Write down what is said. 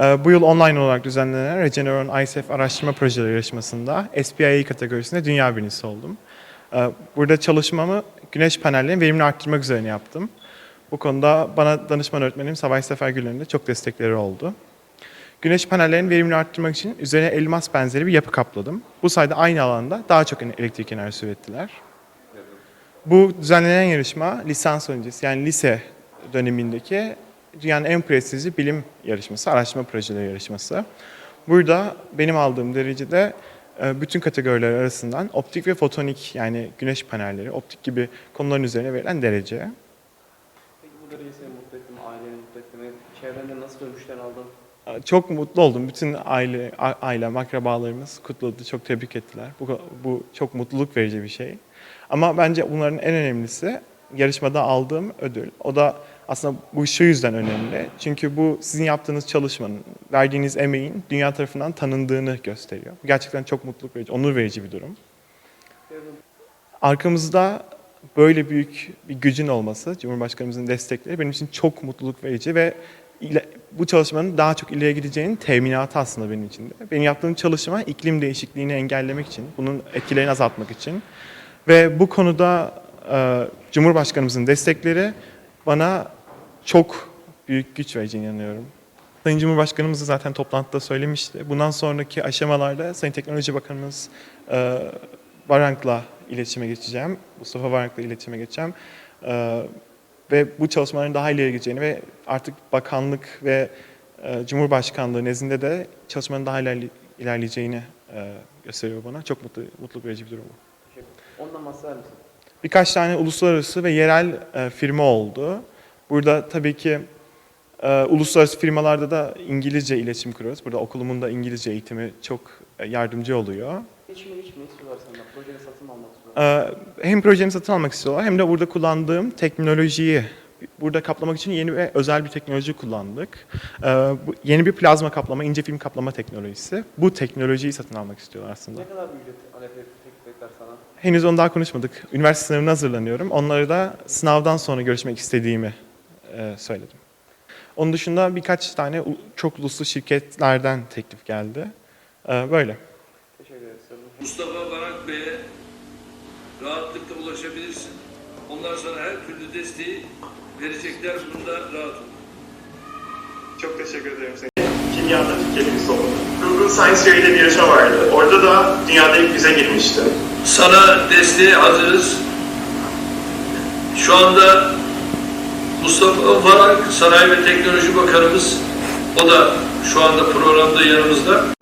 Ee, Bu yıl online olarak düzenlenen Regeneron ISF araştırma projeleri yarışmasında SPIA kategorisinde dünya birincisi oldum. Ee, Burada çalışmamı güneş panellerinin verimini arttırmak üzerine yaptım. Bu konuda bana danışman öğretmenim Sabah Sefer Güller'in de çok destekleri oldu. Güneş panellerinin verimini arttırmak için üzerine elmas benzeri bir yapı kapladım. Bu sayede aynı alanda daha çok elektrik enerjisi ürettiler. Bu düzenlenen yarışma lisans öncesi yani lise dönemindeki dünyanın en prestijli bilim yarışması, araştırma projeleri yarışması. Burada benim aldığım derecede e, bütün kategoriler arasından optik ve fotonik yani güneş panelleri, optik gibi konuların üzerine verilen derece. Peki bu derece seni mutlu etti mi? Aileni mutlu etti mi? Çevrende nasıl dönüşler aldın? E, Çok mutlu oldum. Bütün aile, ailem, akrabalarımız kutladı, çok tebrik ettiler. Bu, bu çok mutluluk verici bir şey. Ama bence bunların en önemlisi yarışmada aldığım ödül. O da aslında bu şu yüzden önemli. Çünkü bu sizin yaptığınız çalışmanın, verdiğiniz emeğin dünya tarafından tanındığını gösteriyor. Gerçekten çok mutluluk verici, onur verici bir durum. Arkamızda böyle büyük bir gücün olması, Cumhurbaşkanımızın destekleri benim için çok mutluluk verici ve bu çalışmanın daha çok ileriye gideceğinin teminatı aslında benim için de. Benim yaptığım çalışma iklim değişikliğini engellemek için, bunun etkilerini azaltmak için ve bu konuda Cumhurbaşkanımızın destekleri bana çok büyük güç vereceğine inanıyorum. Sayın Cumhurbaşkanımız da zaten toplantıda söylemişti. Bundan sonraki aşamalarda Sayın Teknoloji Bakanımız e, Varank'la iletişime geçeceğim. Mustafa Varank'la iletişime geçeceğim. E, ve bu çalışmaların daha ileri gideceğini ve artık bakanlık ve e, Cumhurbaşkanlığı nezdinde de çalışmanın daha ilerli- ilerleyeceğini e, gösteriyor bana. Çok mutlu, mutluluk verici bir durum bu. Ondan bahseder misin? Birkaç tane uluslararası ve yerel e, firma oldu. Burada tabii ki e, uluslararası firmalarda da İngilizce iletişim kuruyoruz. Burada okulumun da İngilizce eğitimi çok e, yardımcı oluyor. Hiç mi hiç mi istiyorlar senden? Projeni satın almak istiyorlar? E, hem projemi satın almak istiyorlar hem de burada kullandığım teknolojiyi burada kaplamak için yeni ve özel bir teknoloji kullandık. E, bu yeni bir plazma kaplama, ince film kaplama teknolojisi. Bu teknolojiyi satın almak istiyorlar aslında. Ne kadar bir ücret talep et, teklif ettiler sana? Henüz onu daha konuşmadık. Üniversite sınavına hazırlanıyorum. Onları da sınavdan sonra görüşmek istediğimi söyledim. Onun dışında birkaç tane çok uluslu şirketlerden teklif geldi. E, böyle. Teşekkür ederiz. Mustafa Barak Bey'e rahatlıkla ulaşabilirsin. Onlar sana her türlü desteği verecekler. Bunda rahat ol. Çok teşekkür ederim Kimyada Türkiye'de bir sorun. Google Science Fair'de bir yarışma vardı. Orada da dünyada ilk bize girmiştim. Sana desteğe hazırız. Şu anda Mustafa Barak Sanayi ve Teknoloji Bakanımız o da şu anda programda yanımızda.